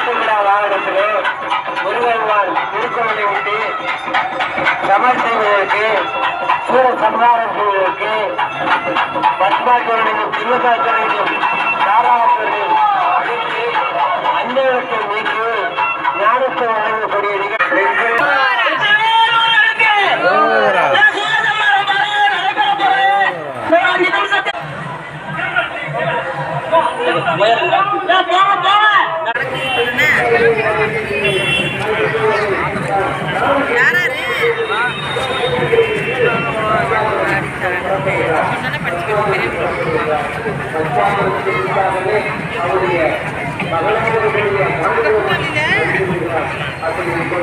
ஆட்டுக்கிடா வாகனத்திலே முருகன்வாள் திருக்குறளை விட்டு சமர் செய்வதற்கு சூர சம்ஹாரம் செய்வதற்கு பத்மாக்கரனையும் சிவகாக்கரனையும் தாராக்கரனையும் அழித்து அந்நியத்தை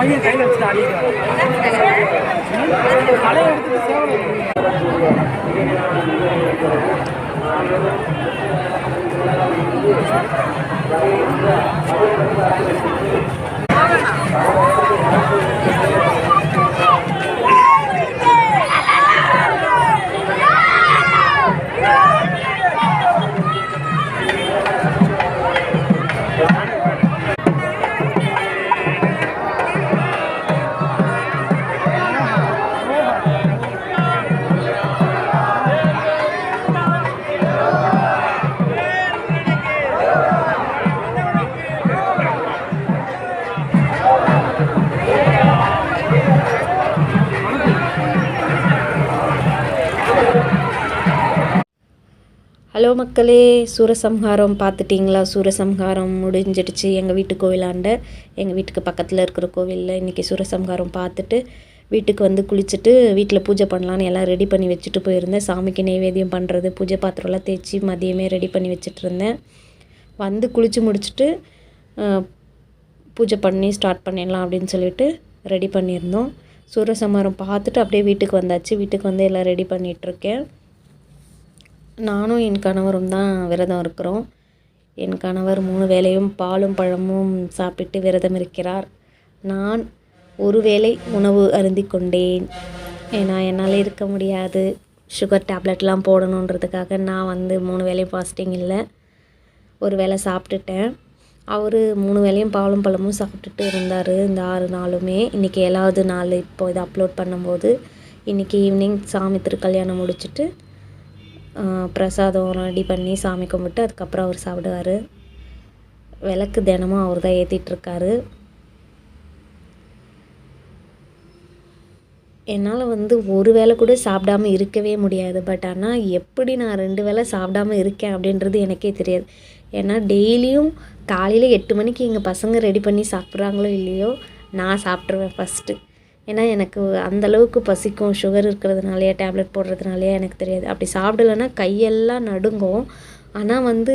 பையன் கையில் வச்சுட்டு ஆடிக்கிறான் கலையை எடுத்துட்டு சேவலை ஹலோ மக்களே சூரசம்ஹாரம் பார்த்துட்டிங்களா? சூரசம்ஹாரம் முடிஞ்சிடுச்சு. எங்கள் வீட்டு கோவிலாண்ட எங்கள் வீட்டுக்கு பக்கத்தில் இருக்கிற கோவிலில் இன்றைக்கி சூரசம்ஹாரம் பார்த்துட்டு வீட்டுக்கு வந்து குளிச்சுட்டு வீட்டில் பூஜை பண்ணலான்னு எல்லாம் ரெடி பண்ணி வச்சுட்டு போயிருந்தேன். சாமிக்கு நைவேத்தியம் பண்ணுறது பூஜை பாத்திரம்லாம் தேய்ச்சி மதியமே ரெடி பண்ணி வச்சுட்டு இருந்தேன். வந்து குளித்து முடிச்சுட்டு பூஜை பண்ணி ஸ்டார்ட் பண்ணிடலாம் அப்படின்னு சொல்லிட்டு ரெடி பண்ணியிருந்தோம். சூரசம்ஹாரம் பார்த்துட்டு அப்படியே வீட்டுக்கு வந்தாச்சு. வீட்டுக்கு வந்து எல்லாம் ரெடி பண்ணிகிட்ருக்கேன் நானும் என் கணவரும் தான் விரதம் இருக்கிறோம். என் கணவர் மூணு வேளையும் பாலும் பழமும் சாப்பிட்டு விரதம் இருக்கிறார். நான் ஒரு வேளை உணவு அருந்தி கொண்டேன். ஏன்னா என்னால் இருக்க முடியாது. சுகர் டேப்லெட்லாம் போடணுன்றதுக்காக நான் வந்து மூணு வேளையும் ஃபாஸ்டிங் இல்லை. ஒரு வேளை சாப்பிட்டுட்டேன். அவர் மூணு வேளையும் பாலும் பழமும் சாப்பிட்டுட்டு இருந்தார். இந்த ஆறு நாளுமே. இன்றைக்கி ஏழாவது நாள் இப்போ இதை அப்லோட் பண்ணும்போது இன்றைக்கி ஈவினிங் சாமி திருக்கல்யாணம் முடிச்சுட்டு பிரசாதம் ரெடி பண்ணி சாமி கும்பிட்டு அதுக்கப்புறம் அவர் சாப்பிடுவார். விளக்கு தினமும் அவர் தான் ஏற்றிட்டுருக்காரு என்னால் வந்து ஒரு வேளை கூட சாப்பிடாம இருக்கவே முடியாது. பட் ஆனால் எப்படி நான் ரெண்டு வேளை சாப்பிடாம இருக்கேன் அப்படின்றது எனக்கே தெரியாது. ஏன்னா டெய்லியும் காலையில் எட்டு மணிக்கு எங்கள் பசங்க ரெடி பண்ணி சாப்பிட்றாங்களோ இல்லையோ நான் சாப்பிட்ருவேன் ஃபஸ்ட்டு ஏன்னா எனக்கு அந்த அளவுக்கு பசிக்கும் சுகர் இருக்கிறதுனாலையா டேப்லெட் போடுறதுனாலையா எனக்கு தெரியாது. அப்படி சாப்பிடலைன்னா கையெல்லாம் நடுங்கும். ஆனால் வந்து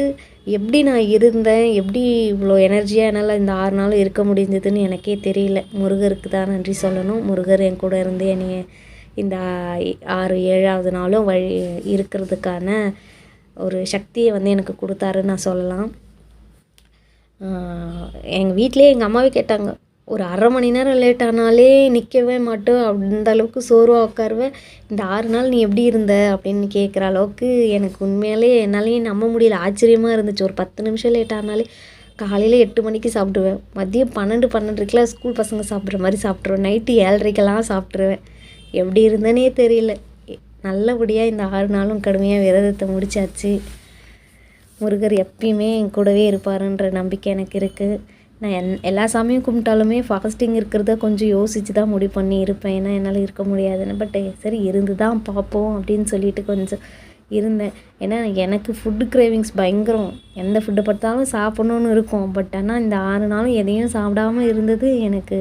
எப்படி நான் இருந்தேன் எப்படி இவ்வளோ எனர்ஜியாக என்னால் இந்த ஆறு நாள் இருக்க முடிஞ்சதுன்னு எனக்கே தெரியல. முருகருக்கு தான் நன்றி சொல்லணும். முருகர் என் கூட இருந்து என்னைய இந்த ஆறு ஏழாவது நாளும் வழி இருக்கிறதுக்கான ஒரு சக்தியை வந்து எனக்கு கொடுத்தாருன்னு நான் சொல்லலாம். எங்கள் வீட்டிலே எங்கள் அம்மாவே கேட்டாங்க. ஒரு அரை மணி நேரம் லேட் ஆனாலே நிற்கவே மாட்டோம் அந்த அளவுக்கு சோர்வாக உட்காருவேன். இந்த ஆறு நாள் நீ எப்படி இருந்த? அப்படின்னு கேட்குற அளவுக்கு எனக்கு உண்மையாலே என்னாலேயே நம்ப முடியல. ஆச்சரியமாக இருந்துச்சு. ஒரு பத்து நிமிஷம் லேட் ஆனாலே காலையில் எட்டு மணிக்கு சாப்பிடுவேன். மதியம் பன்னெண்டு பன்னெண்டுக்கெலாம் ஸ்கூல் பசங்க சாப்பிட்ற மாதிரி சாப்பிட்ருவேன் நைட்டு ஏழரைக்கெல்லாம் சாப்பிட்ருவேன் எப்படி இருந்தேனே தெரியல. நல்லபடியாக இந்த ஆறு நாளும் கடுமையாக விரதத்தை முடிச்சாச்சு. முருகர் எப்பயுமே என் கூடவே இருப்பாருன்ற நம்பிக்கை எனக்கு இருக்குது நான் என் எல்லா சாமியும் கும்பிட்டாலுமே ஃபாஸ்டிங் இருக்கிறத கொஞ்சம் யோசித்து தான் முடிவு பண்ணி இருப்பேன். ஏன்னா என்னால் இருக்க முடியாதுன்னு பட் சரி இருந்து தான் பார்ப்போம் அப்படின்னு சொல்லிட்டு கொஞ்சம் இருந்தேன். ஏன்னா எனக்கு ஃபுட்டு கிரேவிங்ஸ் பயங்கரம். எந்த ஃபுட்டை பார்த்தாலும் சாப்பிட்ணுன்னு இருக்கும். பட் ஆனால் இந்த ஆறு நாளும் எதையும் சாப்பிடாம இருந்தது எனக்கு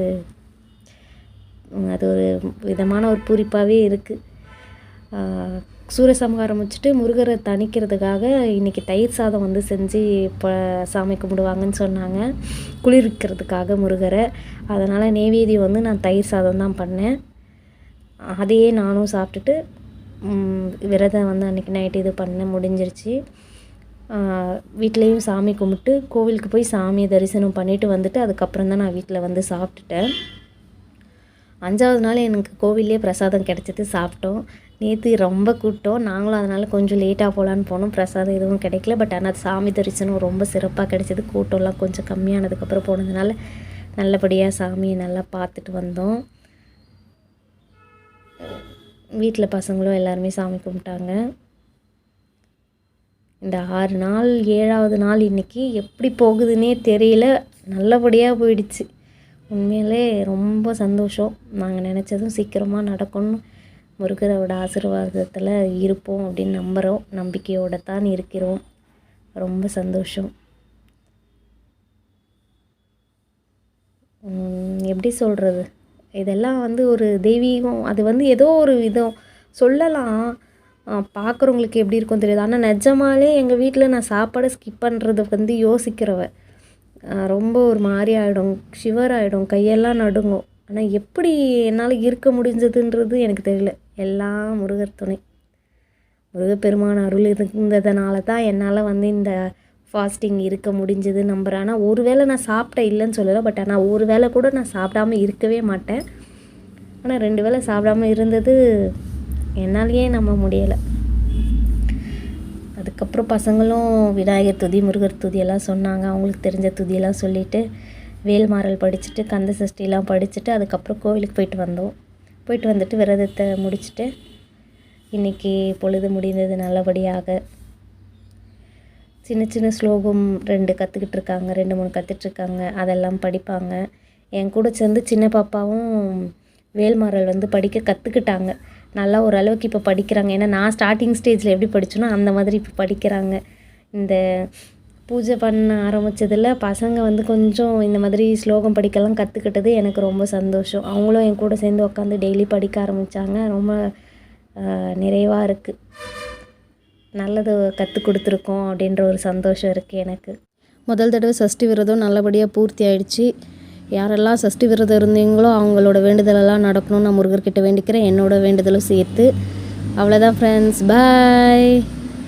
அது ஒரு விதமான ஒரு பூரிப்பாகவே இருக்குது சூரசம்ஹாரம் வச்சுட்டு முருகரை தணிக்கிறதுக்காக இன்றைக்கி தயிர் சாதம் வந்து செஞ்சு இப்போ சாமி கும்பிடுவாங்கன்னு சொன்னாங்க. குளிர்விக்கிறதுக்காக முருகரை. அதனால் நெய்வேதியம் வந்து நான் தயிர் சாதம் தான் பண்ணேன். அதையே நானும் சாப்பிட்டுட்டு விரதம் வந்து அன்றைக்கி நைட்டு இது பண்ண முடிஞ்சிருச்சு. வீட்லேயும் சாமி கும்பிட்டு கோவிலுக்கு போய் சாமியை தரிசனம் பண்ணிவிட்டு வந்துட்டு அதுக்கப்புறம் தான் நான் வீட்டில் வந்து சாப்பிட்டுட்டேன். அஞ்சாவது நாள் எனக்கு கோவிலே பிரசாதம் கிடச்சிது சாப்பிட்டோம். நேற்று ரொம்ப கூட்டம். நாங்களும் அதனால் கொஞ்சம் லேட்டாக போகலான்னு போனோம். பிரசாதம் எதுவும் கிடைக்கல. பட் ஆனால் சாமி தரிசனம் ரொம்ப சிறப்பாக கிடைச்சிது. கூட்டம்லாம் கொஞ்சம் கம்மியானதுக்கப்புறம் போனதுனால நல்லபடியாக சாமியை நல்லா பார்த்துட்டு வந்தோம். வீட்டில் பசங்களும் எல்லாருமே சாமி கும்பிட்டாங்க. இந்த ஆறு நாள் ஏழாவது நாள் இன்னைக்கு எப்படி போகுதுன்னே தெரியல. நல்லபடியாக போயிடுச்சு. உண்மையிலே ரொம்ப சந்தோஷம். நாங்கள் நினச்சதும் சீக்கிரமாக நடக்கணும். முருகரோட ஆசீர்வாதத்தில் இருப்போம் அப்படின்னு நம்புகிறோம் நம்பிக்கையோடு தான் இருக்கிறோம். ரொம்ப சந்தோஷம். எப்படி சொல்கிறது இதெல்லாம் வந்து ஒரு தெய்வீகம். அது வந்து ஏதோ ஒரு விதம். சொல்லலாம். பார்க்குறவங்களுக்கு எப்படி இருக்கும் தெரியாது. ஆனால் நிஜமாலே எங்கள் வீட்டில் நான் சாப்பாடை ஸ்கிப் பண்ணுறது வந்து யோசிக்கிறவ. ரொம்ப ஒரு மாதிரி ஆகிடும் ஷிவர் ஆகிடும் கையெல்லாம் நடுங்கும். ஆனால் எப்படி என்னால் இருக்க முடிஞ்சதுன்றது எனக்கு தெரியல. எல்லாம் முருகர் துணை. முருகப்பெருமான் அருள் இருந்ததுனால தான் என்னால் வந்து இந்த ஃபாஸ்டிங் இருக்க முடிஞ்சது நம்புகிறேன் ஆனால் ஒரு வேளை நான் சாப்பிட்டேன் இல்லைன்னு சொல்லலை. பட் ஆனால் ஒரு வேளை கூட நான் சாப்பிடாம இருக்கவே மாட்டேன். ஆனால் ரெண்டு வேளை சாப்பிடாம இருந்தது என்னாலேயே நம்ப முடியலை. அதுக்கப்புறம் பசங்களும் விநாயகர் துதி முருகர் துதி எல்லாம் சொன்னாங்க. அவங்களுக்கு தெரிஞ்ச துதியெல்லாம் சொல்லிவிட்டு வேல்மாறல் படிச்சுட்டு கந்த சஷ்டிலாம் படிச்சுட்டு அதுக்கப்புறம் கோவிலுக்கு போயிட்டு வந்தோம். போயிட்டு வந்துட்டு விரதத்தை முடிச்சுட்டு இன்றைக்கி பொழுது முடிந்தது நல்லபடியாக சின்ன சின்ன ஸ்லோகம் ரெண்டு கற்றுக்கிட்டு இருக்காங்க ரெண்டு மூணு கற்றுட்ருக்காங்க அதெல்லாம் படிப்பாங்க. என் கூட சேர்ந்து சின்ன பாப்பாவும் வேல்மாறல் வந்து படிக்க கற்றுக்கிட்டாங்க நல்லா ஓரளவுக்கு இப்போ படிக்கிறாங்க. ஏன்னா நான் ஸ்டார்டிங் ஸ்டேஜில் எப்படி படிச்சேனோ அந்த மாதிரி இப்போ படிக்கிறாங்க. இந்த பூஜை பண்ண ஆரம்பித்ததில் பசங்க வந்து கொஞ்சம் இந்த மாதிரி ஸ்லோகம் படிக்கலாம் கற்றுக்கிட்டது எனக்கு ரொம்ப சந்தோஷம். அவங்களும் என் கூட சேர்ந்து உட்காந்து டெய்லி படிக்க ஆரம்பித்தாங்க ரொம்ப நிறைவாக இருக்குது நல்லது கற்றுக் கொடுத்துருக்கோம் அப்படின்ற ஒரு சந்தோஷம் இருக்குது எனக்கு. முதல் தடவை சஷ்டி விரதம் நல்லபடியாக பூர்த்தி ஆயிடுச்சு. யாரெல்லாம் சஷ்டி விரதம் இருந்தீங்களோ அவங்களோட வேண்டுதலெல்லாம் நடக்கணும்னு நான் முருகர்கிட்ட வேண்டிக்கிறேன். என்னோட வேண்டுதலும் சேர்த்து. அவ்வளோதான் ஃப்ரெண்ட்ஸ் பாய்